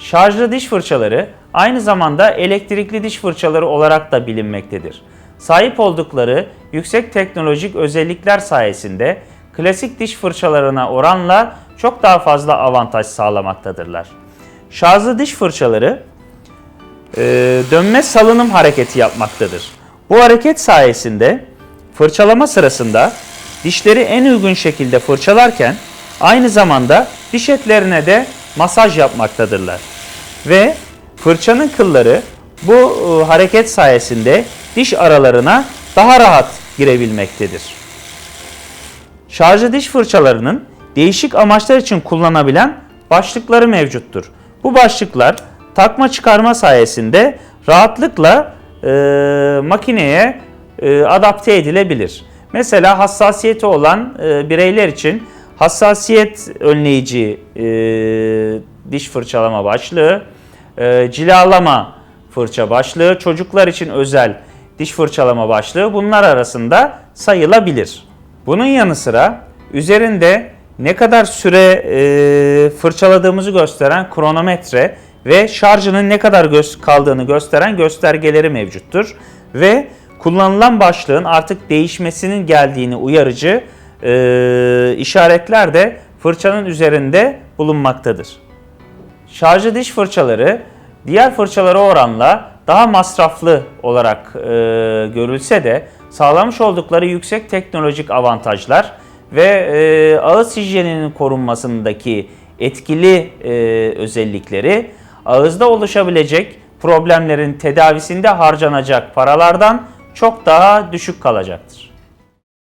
Şarjlı diş fırçaları aynı zamanda elektrikli diş fırçaları olarak da bilinmektedir. Sahip oldukları yüksek teknolojik özellikler sayesinde klasik diş fırçalarına oranla çok daha fazla avantaj sağlamaktadırlar. Şarjlı diş fırçaları e, dönme salınım hareketi yapmaktadır. Bu hareket sayesinde fırçalama sırasında dişleri en uygun şekilde fırçalarken aynı zamanda diş etlerine de masaj yapmaktadırlar. Ve fırçanın kılları bu e, hareket sayesinde diş aralarına daha rahat girebilmektedir. Şarjlı diş fırçalarının değişik amaçlar için kullanabilen başlıkları mevcuttur. Bu başlıklar takma çıkarma sayesinde rahatlıkla e, makineye e, adapte edilebilir. Mesela hassasiyeti olan e, bireyler için hassasiyet önleyici e, diş fırçalama başlığı, e, cilalama fırça başlığı, çocuklar için özel diş fırçalama başlığı bunlar arasında sayılabilir. Bunun yanı sıra üzerinde ne kadar süre e, fırçaladığımızı gösteren kronometre ve şarjının ne kadar gö- kaldığını gösteren göstergeleri mevcuttur. Ve kullanılan başlığın artık değişmesinin geldiğini uyarıcı e, işaretler de fırçanın üzerinde bulunmaktadır. Şarjlı diş fırçaları diğer fırçalara oranla daha masraflı olarak e, görülse de sağlamış oldukları yüksek teknolojik avantajlar ve e, ağız hijyeninin korunmasındaki etkili e, özellikleri ağızda oluşabilecek problemlerin tedavisinde harcanacak paralardan çok daha düşük kalacaktır.